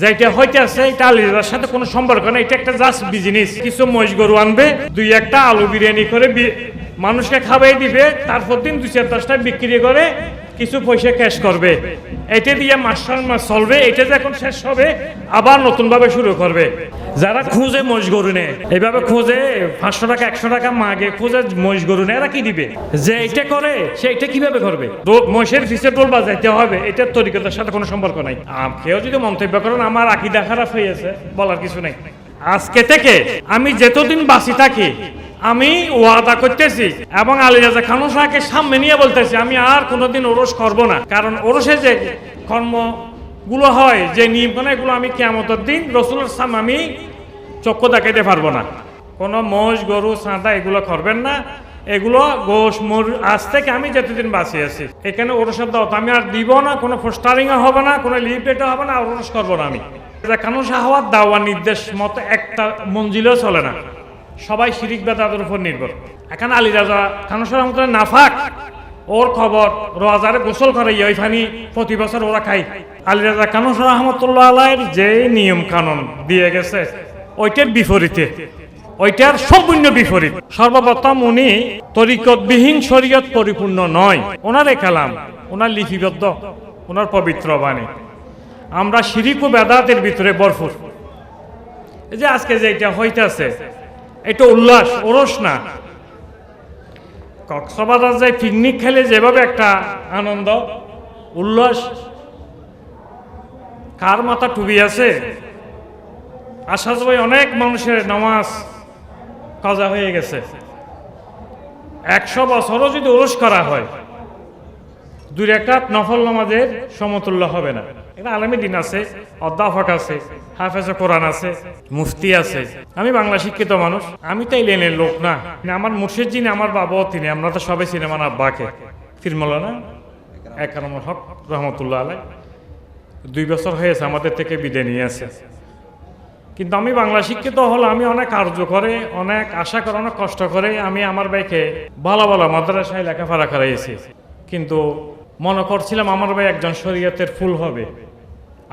যেটা হইতে আছে এটা আলিদার সাথে কোনো সম্পর্ক নেই। এটা একটা জাস্ট বিজনেস কিছু মহিষ গরু আনবে, দুই একটা আলু বিরিয়ানি করে মানুষকে খাবাই দিবে, তারপর দিন দুই চার দশটা বিক্রি করে কিছু পয়সা ক্যাশ করবে। এটা দিয়ে মাস্টার মাস চলবে, এটা যখন শেষ হবে, আবার নতুনভাবে শুরু করবে। যারা খুঁজে মহিষ গরু নেয়, এইভাবে খুঁজে পাঁচশো টাকা, একশো টাকা মাগে, খুঁজে মহিষ গরু নেয়, এরা কি দিবে? যে এটা করে, সে এটা কীভাবে করবে? মহিষের ফিসে টোল বাজাইতে হবে, এটার তরিকতার সাথে কোনো সম্পর্ক নাই। কেউ যদি মন্তব্য করেন, আমার আঁকি আকিদা খারাপ হয়েছে বলার কিছু নেই। আজকে থেকে আমি যতদিন বাঁচি থাকি, আমি ওয়াদা করতেছি এবং আলী রাজা খানু সাহাকে সামনে নিয়ে বলতেছি, আমি আর কোনোদিন ওরস করব না। কারণ ওরসে যে কর্মগুলো হয়, যে নিয়মখানা এগুলো আমি কেমতের দিন রসুলের সামনে আমি চক্ষু দেখাইতে পারব না। কোনো মোষ, গরু, সাঁদা এগুলো করবেন না। এগুলো গোশ, মোর, আজ থেকে আমি যতদিন বাঁচি আছি। এখানে ওরসের দাওয়াত আমি আর দিব না, কোনো পোস্টারিংও হবে না, কোনো লিফলেটও হবে না ওরস করব না আমি। কানু সাহাওয়াত দাওয়ার নির্দেশ মতো একটা মঞ্জিলেও চলে না। সবাই শিরিক বেদাতের উপর নির্ভর। এখন আলী রাজা নাফাক, ওর খবর রোজারে গোসল করে প্রতি বছর ওরা আলী রাজা রহমতুল্লাহ আলাইয়ের যে নিয়ম কানুন দিয়ে গেছে, ওইটার বিপরীতে। ওইটার সম্পূর্ণ বিপরীত। সর্বপ্রথম উনি তরিকতবিহীন শরীয়ত পরিপূর্ণ নয়। ওনার এ কালাম, ওনার লিপিবদ্ধ, ওনার পবিত্র বাণী। আমরা শিরিক ও বেদাতের ভিতরে বরফুর এই যে আজকে যে এটা হইতেছে, এটা উল্লাস, ওরস না। কক্সবাজার যায় পিকনিক খেলে যেভাবে একটা আনন্দ, উল্লাস, কার মাথা টুবি আছে? আশা ভাই অনেক মানুষের নামাজ কাজা হয়ে গেছে। একশো বছরও যদি ওরস করা হয় দুই রেখাত নফল নামাজের সমতুল্য হবে না। এটা আলমী দিন আছে অধ্যাপক আছে হাফেজ কোরআন আছে মুফতি আছে। আমি বাংলা শিক্ষিত মানুষ আমি তাই লেনের লোক না। না, আমার মুর্শিদ যিনি আমার বাবাও তিনি আমরা তো সবাই সিনেমার আব্বাকে। ফিরমলা এক নম্বর হক রহমতুল্লাহ আলাই। দুই বছর হয়েছে আমাদের থেকে বিদায় নিয়ে আছে কিন্তু আমি বাংলা শিক্ষিত হলো আমি অনেক কার্য করে অনেক আশা করে অনেক কষ্ট করে আমি আমার ভাইকে ভালো ভালো মাদ্রাসায় লেখাপড়া করাইছি। কিন্তু মনে করছিলাম আমার ভাই একজন শরীয়তের ফুল হবে,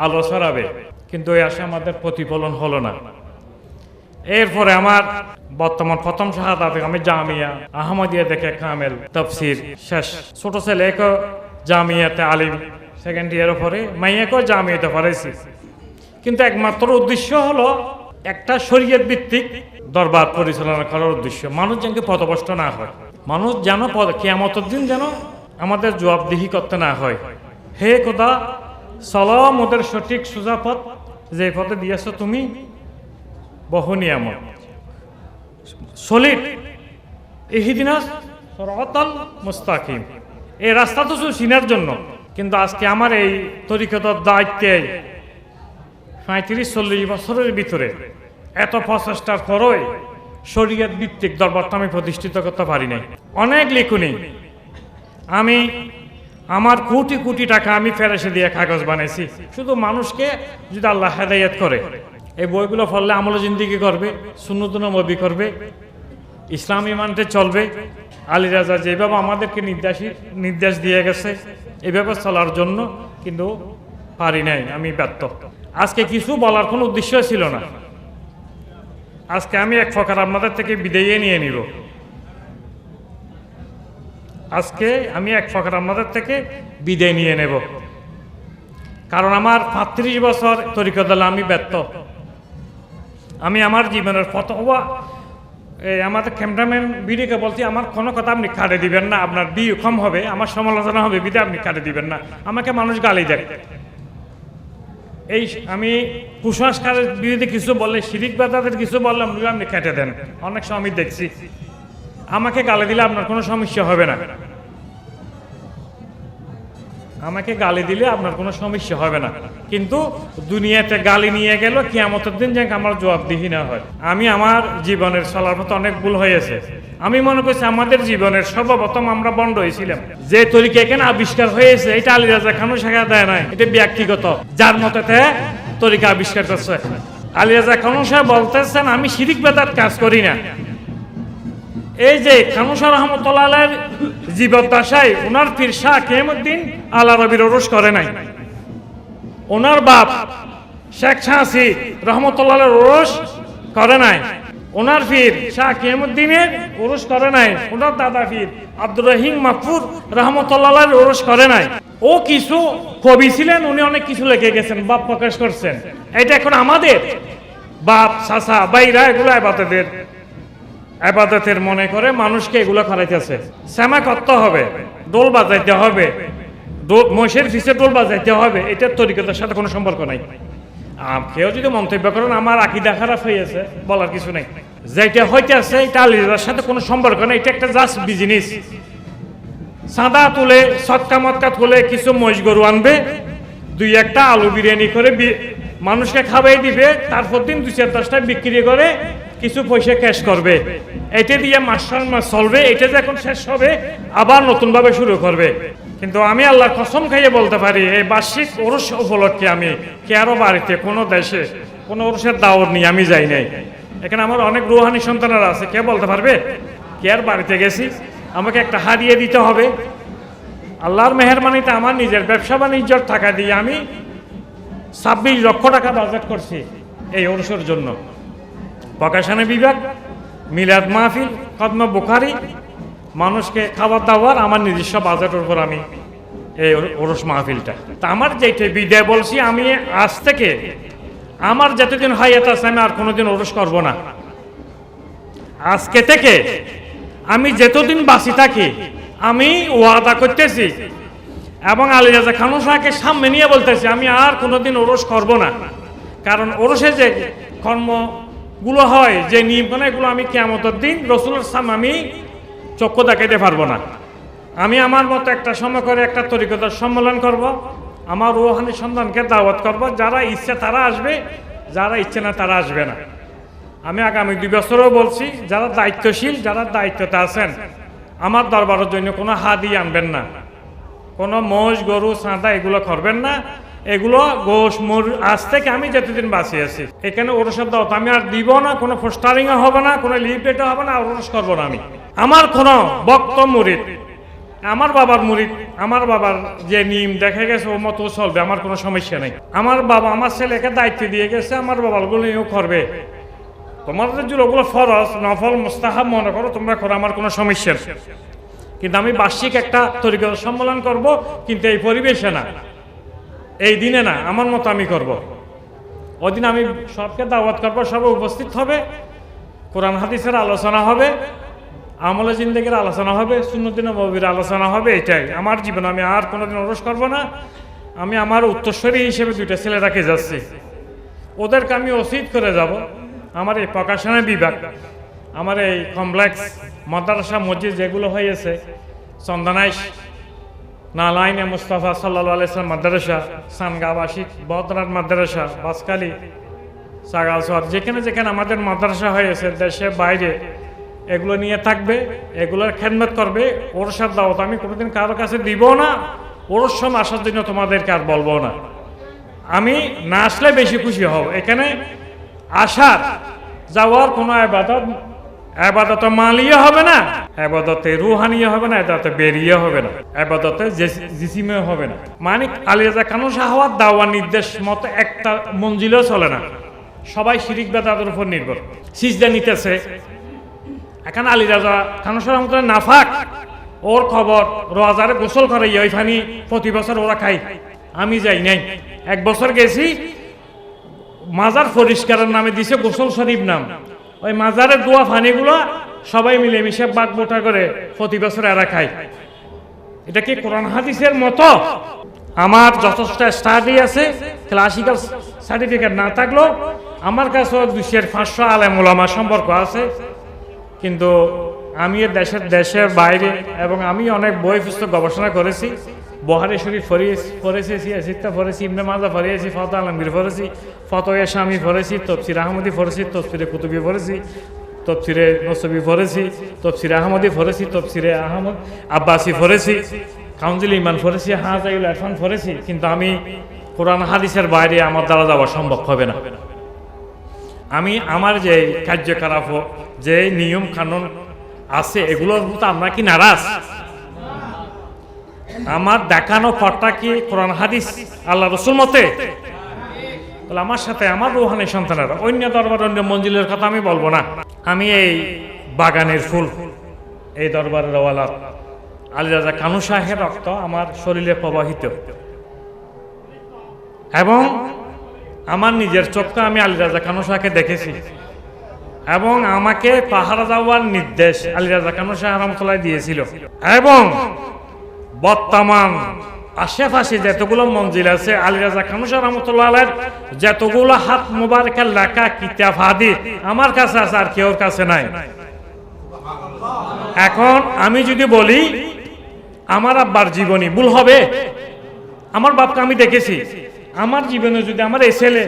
আলো ছড়াবে, কিন্তু এই আশা আমাদের প্রতিফলন হলো না। এরপরে আমার বর্তমান প্রথম শাহাদাতে আমি জামিয়া আহমদিয়া দেখে কামেল তফসির শেষ। ছোট ছেলে এক জামিয়াতে আলিম সেকেন্ড ইয়ারের পরে মাইয়াকেও জামিয়াতে পড়াইছি। কিন্তু একমাত্র উদ্দেশ্য হলো একটা শরীয়ত ভিত্তিক দরবার পরিচালনা করার উদ্দেশ্য। মানুষ যেন পথভ্রষ্ট না হয়, মানুষ যেন কেয়ামতের দিন যেন আমাদের জবাবদিহি করতে না হয়। হে খোদা চলো ওদের সঠিক সোজা পথ যে পথে দিয়েছ তুমি বহু নিয়ামত সলিড ইহিদিনা সরাতল মুস্তাকিম। এই রাস্তা তো শুধু চিনার জন্য, কিন্তু আজকে আমার এই তরিকতার দায়িত্বে পঁয়ত্রিশ, চল্লিশ বছরের ভিতরে এত প্রচেষ্টার পরই শরীয়ত ভিত্তিক দরবারটা আমি প্রতিষ্ঠিত করতে পারি নাই। অনেক লিখুনি আমি আমার কোটি কোটি টাকা আমি ফেরেসে দিয়ে কাগজ বানাইছি। শুধু মানুষকে যদি আল্লাহ হেদায়ত করে, এই বইগুলো পড়লে আমল জিন্দিগি করবে, সুন্নতুন নবী করবে, ইসলামী মানতে চলবে, আলী রাজা যেভাবে আমাদেরকে নির্দেশী, নির্দেশ দিয়ে গেছে এভাবে চলার জন্য কিন্তু পারি নাই, আমি ব্যর্থ। আজকে কিছু বলার কোনো উদ্দেশ্য ছিল না। আজকে আমি এক প্রকার আপনাদের থেকে বিদায় নিয়ে নিব। আজকে আমি এক প্রকার আপনাদের থেকে বিদায় নিয়ে নেব। কারণ আমার পাঁত্রিশ বছর তরিকদলে আমি ব্যর্থ। আমি আমার জীবনের ফতোয়া এই আমাদের ক্যামেরাম্যান বিডিকে বলছি, আমার কোনো কথা আপনি কাটে দিবেন না, আপনার বিয়ে কম হবে, আমার সমালোচনা হবে, বিদে আপনি কাটে দিবেন না, আমাকে মানুষ গালি দেয়। এই আমি কুসংস্কারের বিরুদ্ধে কিছু বললে, শিরিক বেদাদের কিছু বললাম আপনি কেটে দেন। অনেক সময় আমি দেখছি, আমাকে গালি দিলে আপনার কোনো সমস্যা হবে না। আমাকে গালি দিলে আপনার কোনো সমস্যা হবে না। কিন্তু দুনিয়াতে গালি নিয়ে গেল, কিয়ামতের দিন যেন আমার জবাবদিহি না হয়। আমি আমার জীবনের চলার মতো অনেক ভুল হয়েছে। আমি মনে করছি আমাদের জীবনের সর্বপ্রথম আমরা বন্ড হয়েছিলাম। যে তরিকা এখানে আবিষ্কার হয়েছে, এটা আলী রাজা খানও শেখা দেয় নাই। এটা ব্যক্তিগত। যার মতেতে তরিকা আবিষ্কার করছে। আলী রাজা খানু সাহেব বলতেছেন, আমি শিরিক বেদাত কাজ করি না। এই যে খানুসা রহমতুল্লাহ জীবদ্দশায় ওনার পীর শাহ কেমুদ্দিন আল্লাহ রবির ওরস করে নাই। ওনার বাপ শেখ শাহসি রহমতুল্লাহ ওরস করে নাই। ওনার ফির শাহ কিয়ামুদ্দিনের ওরস করে নাই। ওনার দাদা ফির আব্দুর রহিম মাকফুর রহমতুল্লাহ ওরস করে নাই। ও কিছু কবি ছিলেন, উনি অনেক কিছু লিখে গেছেন, বাপ প্রকাশ করছেন। এটা এখন আমাদের বাপ, চাচা বাইরা এগুলো আবাদতের আবাদতের মনে করে মানুষকে এগুলো করাইতেছে শ্যামা করতে হবে, দোল বাজাইতে হবে মহিষের ফিসে দোল বাজাইতে হবে, এটার তরিকতার সাথে কোনো সম্পর্ক নাই। কেউ যদি মন্তব্য করেন আমার আকিদা খারাপ হয়েছে বলার কিছু নেই। যেটা হইতেছে, এটা আলিদার সাথে কোনো সম্পর্ক নেই, এটা একটা জাস্ট বিজনেস সাদা তুলে সৎকা মৎকা তুলে কিছু মহিষ গরু আনবে, দুই একটা আলু বিরিয়ানি করে মানুষকে খাওয়াই দিবে, তারপর দিন দুই চার দশটা বিক্রি করে কিছু পয়সা ক্যাশ করবে। এটা দিয়ে মাস্টার মাস চলবে, এটা যে এখন শেষ হবে, আবার নতুনভাবে শুরু করবে। কিন্তু আমি আল্লাহর কসম খাইয়ে বলতে পারি, এই বার্ষিক ওরস উপলক্ষে আমি কারও বাড়িতে, কোনো দেশে কোনো ওরসের দাওয়ার নিয়ে আমি যাই নাই। এখানে আমার অনেক রুহানি সন্তানেরা আছে, কে বলতে পারবে? কে আর বাড়িতে গেছি? আমাকে একটা হারিয়ে দিতে হবে। আল্লাহর মেহরবানিতে আমার নিজের ব্যবসা বাণিজ্যর টাকা দিয়ে আমি ছাব্বিশ লক্ষ টাকা বাজেট করছি এই ওরসের জন্য। প্রকাশনা বিভাগ, মিলাদ মাহফিল কদম বুখারি। মানুষকে খাবার দাবার, আমার নিজস্ব বাজেটের উপর আমি এই ওর- ওরস মাহফিলটা। তা আমার যেটা বিদায় বলছি, আমি আজ থেকে আমার যতদিন হায়াত আছে, আমি আর কোনোদিন ওরস করব না। আজকে থেকে আমি যতদিন বাঁচি থাকি, আমি ওয়াদা করতেছি এবং আলী রাজা খানু সাহেবকে সামনে নিয়ে বলতেছি, আমি আর কোনোদিন ওরস করব না। কারণ ওরসে যে কর্মগুলো হয়, যে নিয়মখানা এগুলো আমি কেমতের দিন রসুলের সাম আমি চক্ষু দেখাইতে পারব না। আমি আমার মতো একটা সময় করে একটা তরিকতার সম্মেলন করব, আমার রুহানি সন্তানকে দাওয়াত করব, যারা ইচ্ছে তারা আসবে, যারা ইচ্ছে না তারা আসবে না। আমি আগামী দুই বছরও বলছি, যারা দায়িত্বশীল, যারা দায়িত্বতে আছেন, আমার দরবারের জন্য কোনো হাদি আনবেন না, কোনো মোষ, গরু, সাঁদা এগুলো করবেন না। এগুলো গোশ, মুর, আজ থেকে আমি যতদিন বাঁচি আছি। এখানে ওরসের দাওয়াত আমি আর দিব না, কোনো পোস্টারিংও হবে না, কোনো লিফলেটও হবে না ওরস করব না আমি। আমার কোনো বক্ত মুরিদ, আমার বাবার মুরিদ, আমার বাবার যে নিয়ম দেখা গেছে ও মতো চলবে, আমার কোনো সমস্যা নেই। আমার বাবা, আমার ছেলেকে দায়িত্ব দিয়ে গেছে, আমার বাবাগুলো এও করবে। তোমাদের যে ওগুলো ফরজ, নফল, মুস্তাহাব, মনে করো, তোমরা করো, আমার কোনো সমস্যা কিন্তু আমি বার্ষিক একটা তরিকা সম্মেলন করব, কিন্তু এই পরিবেশে না। এই দিনে না, আমার মতো আমি করব। ওদিন আমি সবকে দাওয়াত করব, সব উপস্থিত হবে, কোরআন হাদিসের আলোচনা হবে, আমলে জিন্দগির আলোচনা হবে সুন্নদিন নবীর আলোচনা হবে, এটাই। আমার জীবনে আমি আর কোনোদিন ওরস করব না। আমি আমার উত্তরস্বরী হিসেবে দুইটা ছেলে রাখে যাচ্ছি। ওদেরকে আমি অসিত করে যাব। আমার এই প্রকাশনা বিভাগ, আমার এই কমপ্লেক্স, মাদ্রাসা, মসজিদ যেগুলো হয়েছে, চন্দনাইশ নালাইনে মুস্তাফা সাল্লা আলাইসলাম মাদ্রাসা সানগাবাসিক বদরাত মাদ্রাসা, বাসকালি সাগালসর যেখানে যেখানে আমাদের মাদ্রাসা হয়েছে, দেশে, বাইরে, এগুলো নিয়ে থাকবে, এগুলোর খেদমত করবে ওর সাথে দাওয়াত আমি কোনোদিন কারোর কাছে দিব না ওর সময় আসার জন্য তোমাদেরকে আর বলব না। আমি না আসলে বেশি খুশি হব। এখানে আসার, যাওয়ার কোনো আবাদত আবাদত মালিয়ে হবে না, আবাদতে রুহানিয়ে হবে না, আবাদতে বেরিয়ে হবে না, আবাদতে জিসিমে হবে না। মানিক মানে আলিয়াজা কানু সাহাওয়াত দাওয়া নির্দেশ মতো একটা মঞ্জিলেও চলে না? সবাই শিরিক বেদাতের উপর নির্ভর। সিজদা নিতেছে। এখন আলী রাজা খানসর রহমতুল্লাহ নাফাক? ওর খবর রোজারে গোসল করে ওই ফানি প্রতি বছর ওরা খাই আমি যাই নাই। এক বছর গেছি, মাজার পরিষ্কারের নামে দিছে গোসল শরীফ নাম। ওই মাজারের দোয়া ফানিগুলো সবাই মিলে মিশে বাঘ বোটা করে প্রতি বছর এরা খায়। এটা কি কোরআন হাদিসের মতো? আমার যথেষ্ট স্টাডি আছে ক্লাসিক্যাল সার্টিফিকেট না থাকলেও আমার কাছেও দুশের পাঁচশো আলেম ওলামা সম্পর্ক আছে। কিন্তু আমি দেশের দেশের বাইরে এবং আমি অনেক বই পুস্তক গবেষণা করেছি। বহারি শরীফ ফরিয়েছি পড়েছি সিয়াসিত্তা পড়েছি ইমনে মাজা পড়িয়েছি ফত আলমগীর পড়েছি ফতোয়া স্বামী পড়েছি তফসির আহমদি পড়েছি তফসিরে কুতুবি পড়েছি তফসিরে নসবি পড়েছি তফসিরে আহমদি পড়েছি তফসিরে আহমদ আব্বাসি পড়েছি কাউন্সিল ইমান পড়েছি হাজাইল এরফান পড়েছি কিন্তু আমি কোরআন হাদিসের বাইরে আমার দ্বারা যাওয়া সম্ভব হবে না। আমি আমার যে কার্যকলাপ যে নিয়ম কানুন আছে, এগুলোর মতো আমরা কি নারাজ? আমার দেখানো পথটা কি কোরআন, হাদিস, আল্লাহ রসুল মতে? তাহলে আমার সাথে আমার রুহানি সন্তানেরা, অন্য দরবার, অন্য মঞ্জিলের কথা আমি বলব না। আমি এই বাগানের ফুল, এই দরবারের ওয়ালার আলী রাজা কানু শাহের রক্ত আমার শরীরে প্রবাহিত। এবং আমার নিজের চোখকে আমি আলী রাজা কানু শাহকে দেখেছি। এবং আমাকে পাহারা যাওয়ার নির্দেশ আলী রাজা কানু শাহ রহমতুল্লাহ দিয়েছিল। এবং বর্তমান আশেপাশে যতগুলো মঞ্জিল আছে, আলী রাজা খানু শাহ রহমতুল্লাহ আলের যতগুলো হাত মুবারকের লেখা কিতাব হাদি, আমার কাছে আছে, আর কেউর কাছে নাই। এখন আমি যদি বলি, আমার আব্বার জীবনী ভুল হবে। আমার বাপকে আমি দেখেছি। আমার জীবনে যদি আমার এই ছেলে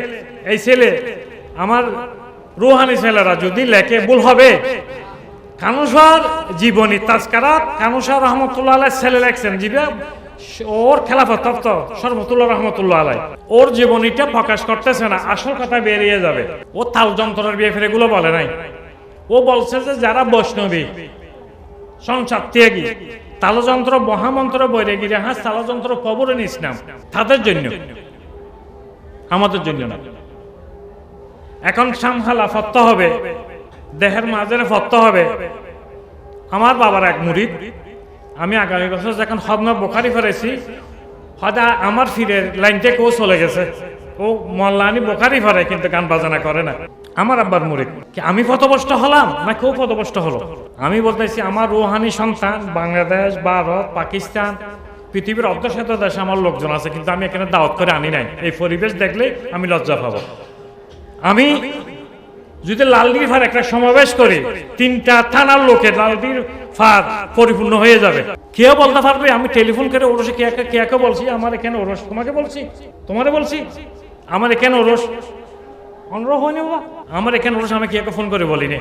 এই ছেলে, আমার রুহানি ছেলেরা যদি লেখে, ভুল হবে। কানুসার জীবনী তাজকারাত, কানুসার রহমতুল্লাহ আলাই ছেলে লেখছেন ওর খেলাফত তপ্ত সরমতুল্লাহ রহমতুল্লাহ আলাই ওর জীবনীটা প্রকাশ করতেছে না, আসল কথা বেরিয়ে যাবে। ও তাল যন্ত্রের বিয়ে ফেরে এগুলো বলে নাই। ও বলছে যে যারা বৈষ্ণবী, সংসার ত্যাগী, তালযন্ত্র মহামন্ত্র বৈরে গিরে হাস তালযন্ত্র কবরে নিস না তাদের জন্য, আমাদের জন্য না। এখন সামহালা ফত্ত হবে। দেহের মাঝে ফত্ত হবে। আমার বাবার এক মুরিদ আমি আগামী বছর যখন হদনা বোখারি ফেরেছি হয়তো আমার ফিরের লাইনটা কেউ চলে গেছে। ও মল্লানি বোখারি ফেরে কিন্তু গান বাজানা করে না। আমার আব্বার কি আমি পথভ্রষ্ট হলাম না কেউ পথভ্রষ্ট হলো? আমি বলতেছি আমার রুহানি সন্তান, বাংলাদেশ ভারত পাকিস্তান পৃথিবীর অর্ধশত দেশে আমার লোকজন আছে, কিন্তু আমি এখানে দাওয়াত করে আনি নাই। এই পরিবেশ দেখলে আমি লজ্জা পাবো। আমি যদি লালদির ফার একটা সমাবেশ করে, তিনটা থানার লোকে লালদির ফার পরিপূর্ণ হয়ে যাবে। কেউ বলতে পারবে? আমি টেলিফোন করে ওরসে কে কে বলছি, আমার এখানে ওরস, তোমাকে বলছি? তোমারে বলছি? আমার এখানে ওরস। অনুরোধ হয়নি বাবা। আমার এখানে ওরস, আমি কে ফোন করে বলিনি।